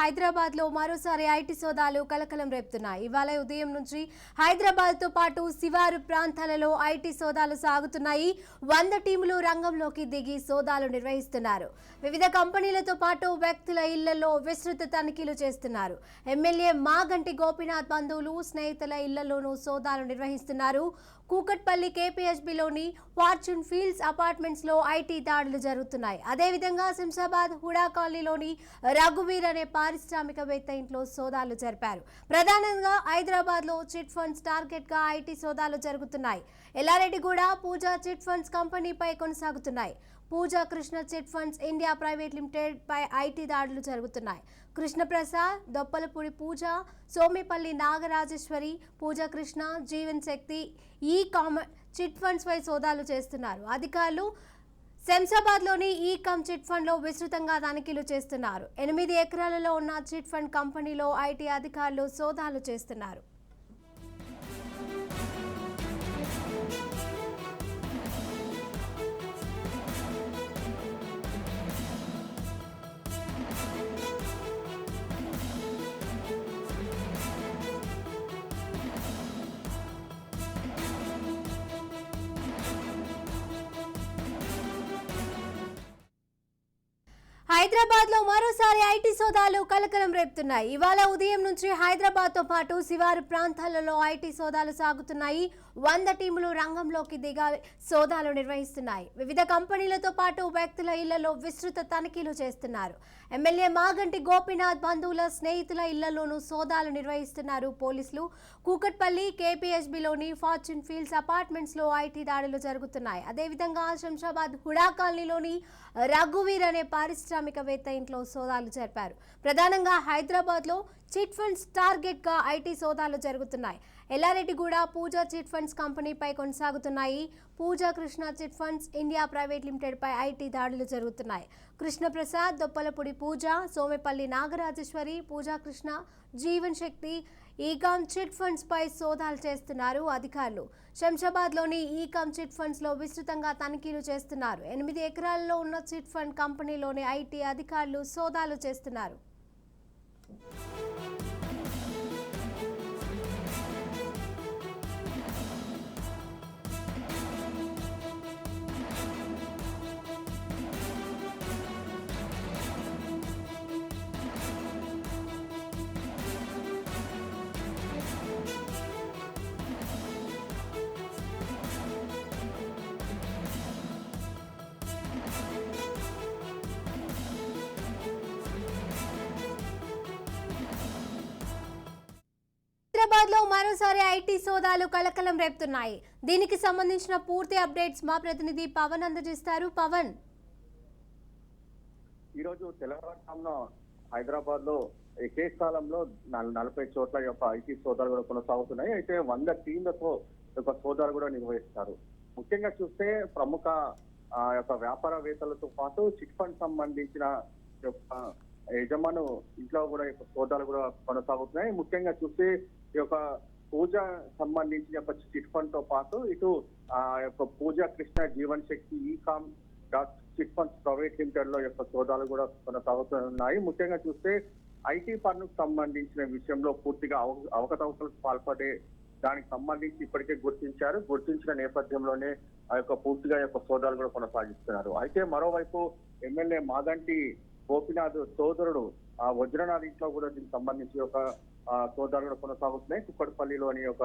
హైదరాబాద్లో మరోసారి ఐటీ సోదాలు కలకలం రేపుతున్నాయి. ఇవాళ ఉదయం నుంచి హైదరాబాద్తో పాటు శివారు ప్రాంతాలలో ఐటీ సోదాలు సాగుతున్నాయి. వంద టీములు రంగంలోకి దిగి సోదాలు నిర్వహిస్తున్నారు. వివిధ కంపెనీలతో పాటు వ్యక్తుల ఇళ్ళలో విస్తృత తనిఖీలు చేస్తున్నారు. ఎమ్మెల్యే మాగంటి గోపీనాథ్ బంధువులు స్నేహితుల ఇళ్ళలోనూ సోదాలు నిర్వహిస్తున్నారు. కూకట్పల్లి కేపీహెచ్బిలోని ఫార్చ్యూన్ ఫీల్డ్స్ అపార్ట్మెంట్స్లో ఐటీ దాడులు జరుగుతున్నాయి. అదేవిధంగా శంషాబాద్ హుడా కాలనీలోని రఘువీర్ అనే పారిశ్రామికవేత్త ఇంట్లో సోదాలు జరిపారు. ప్రధానంగా హైదరాబాద్లో చిట్ ఫండ్స్ టార్గెట్గా ఐటీ సోదాలు జరుగుతున్నాయి. ఎల్లారెడ్డిగూడ పూజా చిట్ ఫండ్స్ కంపెనీపై కొనసాగుతున్నాయి. Pooja Krishna chit funds India private limited pi IT దాడులు జరుగుతున్నాయి. కృష్ణప్రసాద్ దొప్పలపూడి పూజ సోమిపల్లి నాగరాజేశ్వరి పూజా కృష్ణ జీవన్ శక్తి ఈ కామ చిట్ ఫండ్స్ పై సోదాలు చేస్తున్నారు. అధికారులు శంషాబాద్లోని ఈ కమ్ చిట్ ఫండ్లో విస్తృతంగా తనిఖీలు చేస్తున్నారు. ఎనిమిది ఎకరాలలో ఉన్న చిట్ ఫండ్ కంపెనీలో ఐటీ అధికారులు సోదాలు చేస్తున్నారు. హైదరాబాద్లో మరోసారి ఐటీ సోదాలు కలకలం రేపుతున్నాయి. ఇవాళ ఉదయం నుంచి హైదరాబాద్తో పాటు శివారు ప్రాంతాలలో ఐటీ సోదాలు సాగుతున్నాయి. వంద టీములు రంగంలోకి దిగా సోదాలు నిర్వహిస్తున్నాయి. వివిధ కంపెనీలతో పాటు వ్యక్తుల ఇళ్ళలో విస్తృత తనిఖీలు చేస్తున్నారు. ఎమ్మెల్యే మాగంటి గోపీనాథ్ బంధువుల స్నేహితుల ఇళ్ళలోనూ సోదాలు నిర్వహిస్తున్నారు పోలీసులు. కూకట్పల్లి కేపీహెచ్బిలోని ఫార్చ్యూన్ ఫీల్డ్స్ అపార్ట్మెంట్స్లో ఐటీ దాడులు జరుగుతున్నాయి. అదేవిధంగా శంషాబాద్ హుడా కాలనీలోని రఘువీర్ అనే పారిశ్రామిక పారిశ్రామికవేత్త ఇంట్లో సోదాలు జరిపారు. ప్రధానంగా హైదరాబాద్లో చిట్ ఫండ్స్ టార్గెట్గా ఐటీ సోదాలు జరుగుతున్నాయి. ఎల్లారెడ్డిగూడ పూజా చిట్ ఫండ్స్ కంపెనీపై కొనసాగుతున్నాయి. Pooja Krishna chit funds India private limited pi IT దాడులు జరుగుతున్నాయి. Krishnaprasad Doppalapudi Pooja Somepalli Nagarajeswari Pooja Krishna Jeevan Shakti ecom chit funds పై సోదాలు చేస్తున్నారు అధికారులు. శంషాబాద్లోని ఈకామ్ చిట్ ఫండ్స్లో విస్తృతంగా తనిఖీలు చేస్తున్నారు. ఎనిమిది ఎకరాల్లో ఉన్న చిట్ ఫండ్ కంపెనీలోని ఐటీ అధికారులు సోదాలు చేస్తున్నారు. హైదరాబాద్లో మరోసారి ఐటీ సోదాలు కలకలం రేపుతున్నాయి. దీనికి సంబంధించిన పూర్తి అప్డేట్స్ మా ప్రతినిధి పవన్ అందజేస్తారు. పవన్. ఈ రోజు తెలంగాణ హైదరాబాద్లో ఒకే స్థలంలో నలభై చోట్ల యొక్క ఐటీ సోదాలు కూడా కొనసాగుతున్నాయి. అయితే వంద టీంలతో యొక్క సోదాలు కూడా నిర్వహిస్తారు. ముఖ్యంగా చూస్తే ప్రముఖ యొక్క వ్యాపారవేత్తలతో పాటు చిట్ ఫండ్ సంబంధించిన యొక్క యజమాను ఇంట్లో కూడా యొక్క సోదాలు కూడా కొనసాగుతున్నాయి. ముఖ్యంగా చూస్తే ఈ యొక్క పూజ సంబంధించిన యొక్క చిట్ ఫండ్తో పాటు ఇటు ఆ యొక్క పూజ Krishna Jeevan Shakti ecom dot chit funds private లిమిటెడ్లో యొక్క సోదాలు కూడా కొనసాగుతున్నాయి. ముఖ్యంగా చూస్తే ఐటీ పన్నుకు సంబంధించిన విషయంలో పూర్తిగా అవ- అవకతవకలకు పాల్పడే దానికి సంబంధించి ఇప్పటికే గుర్తించారు. గుర్తించిన నేపథ్యంలోనే ఆ యొక్క పూర్తిగా యొక్క సోదాలు కూడా కొనసాగిస్తున్నారు. అయితే మరోవైపు ఎమ్మెల్యే మాదంటి గోపినాథ్ సోదరుడు ఆ వజ్రనాథ్ ఇంట్లో కూడా దీనికి సంబంధించి ఒక సోదాలు కూడా కొనసాగుతున్నాయి. కుక్కడపల్లిలోని ఒక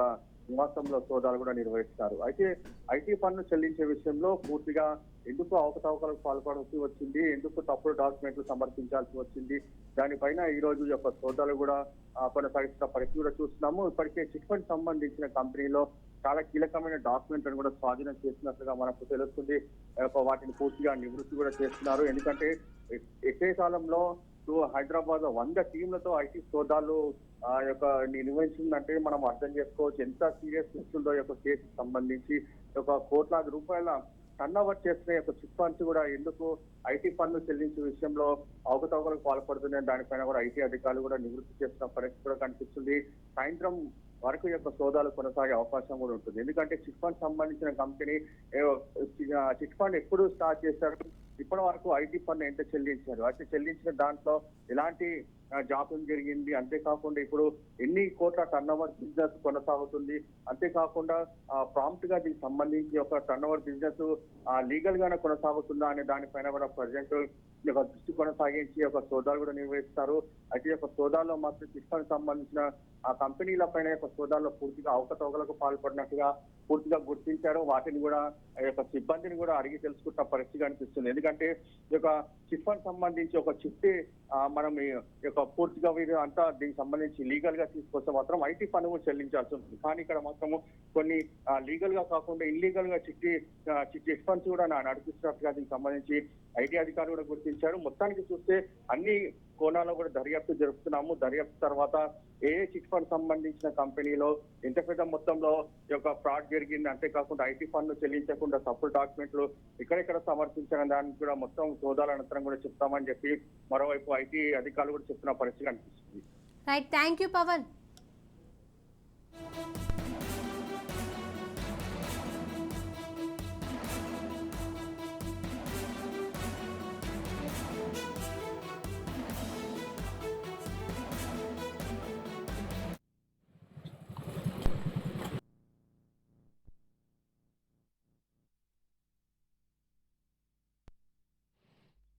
నివాసంలో సోదాలు కూడా నిర్వహిస్తారు. అయితే ఐటీ పన్ను చెల్లించే విషయంలో పూర్తిగా ఎందుకు అవకతవకలకు పాల్పడాల్సి వచ్చింది? ఎందుకు తప్పుడు డాక్యుమెంట్లు సమర్పించాల్సి వచ్చింది? దానిపైన ఈ రోజు యొక్క సోదాలు కూడా కొనసాగిస్తున్న పరిస్థితి కూడా చూస్తున్నాము. ఇప్పటికే చిట్ ఫండ్ సంబంధించిన కంపెనీలో చాలా కీలకమైన డాక్యుమెంట్లను కూడా స్వాధీనం చేసినట్లుగా మనకు తెలుస్తుంది. వాటిని పూర్తిగా నివృత్తి కూడా చేస్తున్నారు. ఎందుకంటే ఎ- కాలంలో హైదరాబాద్ వంద టీంలతో ఐటీ సోదాలు ఆ యొక్క నిర్వహించిందంటే మనం అర్థం చేసుకోవచ్చు. ఎంత సీరియస్ ఉందో యొక్క కేసుకు సంబంధించి ఒక కోట్లాది రూపాయల టర్న్ ఓవర్ చేసిన యొక్క చిట్ ఫండ్స్ కూడా ఎందుకు ఐటీ పన్ను చెల్లించే విషయంలో అవకతవకలకు పాల్పడుతున్నాయి దానిపైన కూడా ఐటీ అధికారులు కూడా నివృత్తి చేస్తున్న పరిస్థితి కూడా కనిపిస్తుంది. సాయంత్రం వరకు యొక్క సోదాలు కొనసాగే అవకాశం కూడా ఉంటుంది. ఎందుకంటే చిట్ ఫండ్ సంబంధించిన కంపెనీ చిట్ ఫండ్ ఎప్పుడు స్టార్ట్ చేశారు? ఇప్పటి వరకు ఐటీ పన్ను ఎంత చెల్లించారు? అయితే చెల్లించిన దాంట్లో ఎలాంటి జాప్యం జరిగింది? అంతేకాకుండా ఇప్పుడు ఎన్ని కోట్ల టర్న్ ఓవర్ బిజినెస్ కొనసాగుతుంది? అంతేకాకుండా ప్రాంప్ట్గా దీనికి సంబంధించి ఒక టర్న్ ఓవర్ బిజినెస్ లీగల్ గానే కొనసాగుతుందా అనే దానిపైన కూడా ప్రజెంట్ యొక్క దృష్టి కొనసాగించి యొక్క సోదాలు కూడా నిర్వహిస్తారు. అయితే యొక్క సోదాల్లో మాత్రం చిట్ఫండ్ సంబంధించిన ఆ కంపెనీల పైన యొక్క సోదాల్లో పూర్తిగా అవకతవకలకు పాల్పడినట్టుగా పూర్తిగా గుర్తించారు. వాటిని కూడా ఆ యొక్క సిబ్బందిని కూడా అడిగి తెలుసుకుంటున్న పరిస్థితి అనిపిస్తుంది ఎందుకంటే ఈ యొక్క చిట్ఫండ్ సంబంధించి ఒక చిట్టి మనం ఈ యొక్క పూర్తిగా వీరు అంతా దీనికి సంబంధించి లీగల్గా తీసుకొస్తే మాత్రం ఐటీ పన్ను చెల్లించాల్సి ఉంటుంది. కానీ ఇక్కడ మాత్రము కొన్ని లీగల్గా కాకుండా ఇల్లీగల్గా చిట్టి చిట్టి చిట్ ఫండ్స్ కూడా నా- నడిపిస్తున్నట్టుగా దీనికి సంబంధించి ఐటీ అధికారులు కూడా గుర్తించారు. మొత్తానికి చూస్తే అన్ని కోణాల్లో కూడా దర్యాప్తు జరుపుతున్నాము. దర్యాప్తు తర్వాత ఏ చిట్ ఫండ్ సంబంధించిన కంపెనీలో ఎంత పెద్ద మొత్తంలో యొక్క ఫ్రాడ్ జరిగింది అంతేకాకుండా ఐటీ ఫండ్ చెల్లించకుండా తప్పుడు డాక్యుమెంట్లు ఎక్కడెక్కడ సమర్పించిన దానికి కూడా మొత్తం సోదాల అనంతరం కూడా చెప్తామని చెప్పి మరోవైపు ఐటీ అధికారులు కూడా చెప్తున్న పరిస్థితి కనిపిస్తుంది. Right thank you Pawan